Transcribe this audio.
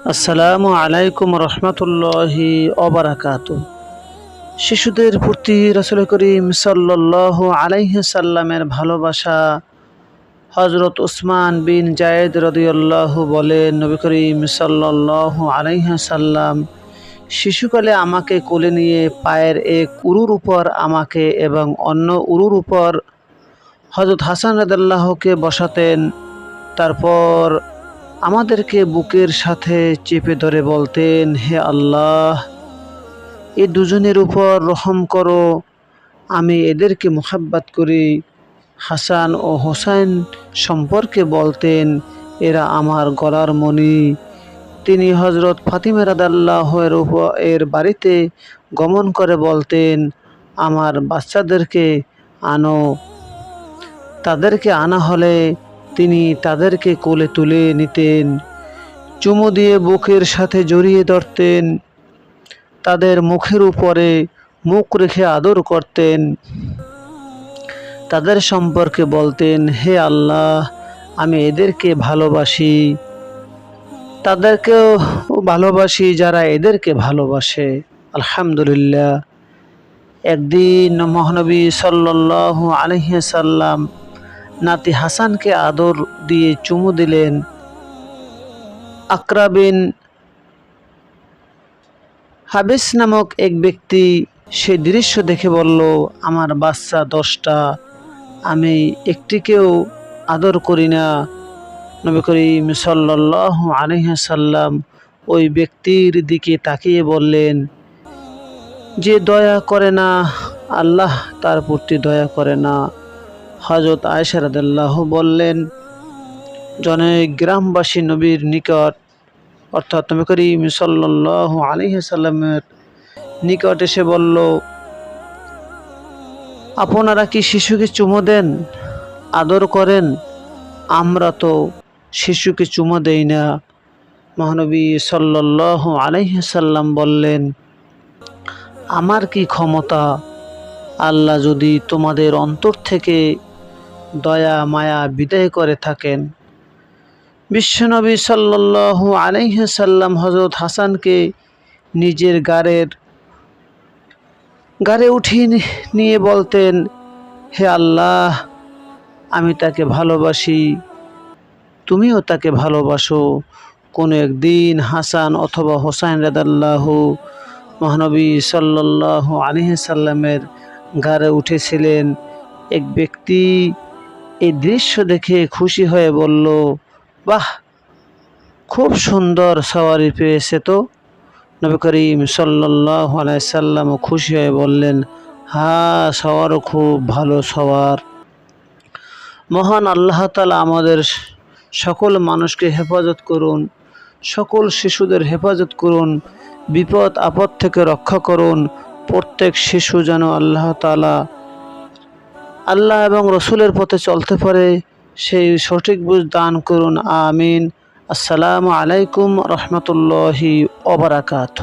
আসসালামু আলাইকুম রহমতুল্লাহি অবরাকাত শিশুদের প্রতি রসুল করিম সাল্লাহ আলাইসাল্লামের ভালোবাসা হজরত উসমান বিন জায়েদ রদিউল্লাহ বলেন নবী করিম সাল্লাহ আলাইসাল্লাম শিশুকালে আমাকে কোলে নিয়ে পায়ের এক উরুর উপর আমাকে এবং অন্য উরুর উপর হজরত হাসান রদাল্লাহকে বসাতেন। তারপর আমাদেরকে বুকের সাথে চেপে ধরে বলতেন, হে আল্লাহ, এ দুজনের উপর রহম করো। আমি এদেরকে মোহাব্বাত করি। হাসান ও হোসাইন সম্পর্কে বলতেন, এরা আমার গলার মণি। তিনি হজরত ফাতিমা রাদাল্লাহের উপর এর বাড়িতে গমন করে বলতেন, আমার বাচ্চাদেরকে আনো। তাদেরকে আনা হলে তিনি তাদেরকে কোলে তুলে নিতেন, চুমু দিয়ে বুকের সাথে জড়িয়ে ধরতেন, তাদের মুখের উপরে মুখ রেখে আদর করতেন। তাদের সম্পর্কে বলতেন, হে আল্লাহ, আমি এদেরকে ভালোবাসি। তাদেরকেও ভালোবাসি যারা এদেরকে ভালোবাসে। আলহামদুলিল্লাহ। একদিন মহানবী সাল্লাহ আলহিসাল্লাম নাতি হাসানকে আদর দিয়ে চুমু দিলেন আকরাবিন হাবিস নামক এক ব্যক্তি। সেই দৃশ্য দেখে বলল, আমার বাচ্চা দশটা, আমি একটিকেও আদর করি না। নবী করিম সাল্লাহ আলহাসাল্লাম ওই ব্যক্তির দিকে তাকিয়ে বললেন, যে দয়া করে না, আল্লাহ তার প্রতি দয়া করে না। হজরত আয়সারাদাল্লাহ বললেন, জনে গ্রামবাসী নবীর নিকট, অর্থাৎ নবী করিম সাল্লাহ আলিহাসাল্লামের নিকট এসে বলল, আপনারা কি শিশুকে চুমো দেন? আদর করেন? আমরা তো শিশুকে চুমো দেই না। মহানবী সাল্লাহ আলাইসাল্লাম বললেন, আমার কি ক্ষমতা? আল্লাহ যদি তোমাদের অন্তর থেকে দয়া, মায়া বিদায় করে থাকেন। বিশ্বনবী সাল্লাল্লাহু আলাইসাল্লাম হজরত হাসানকে নিজের গাড়ের গাড়ে উঠিয়ে নিয়ে বলতেন, হে আল্লাহ, আমি তাকে ভালোবাসি, তুমিও তাকে ভালোবাসো। কোনো একদিন হাসান অথবা হোসাইন রাদাল্লাহ মহানবী সাল্লাহ আলিহাসাল্লামের গাড়ে উঠেছিলেন। এক ব্যক্তি এই দৃশ্য দেখে খুশি হয়ে বলল, বাহ, খুব সুন্দর সওয়ারি পেয়েছে তো। নবী করিম সাল্লাহ আলাইসাল্লামও খুশি হয়ে বললেন হ্যাঁ সওয়ারও খুব ভালো সওয়ার। মহান আল্লাহ তালা আমাদের সকল মানুষকে হেফাজত করুন, সকল শিশুদের হেফাজত করুন, বিপদ আপদ থেকে রক্ষা করুন, প্রত্যেক শিশু যেন আল্লাহ তালা আল্লাহ এবং রসুলের পথে চলতে পারে। সেই সঠিক বুঝ দান করুন। আমিন। আসসালামু আলাইকুম রহমতুল্লাহি ওবরাকাত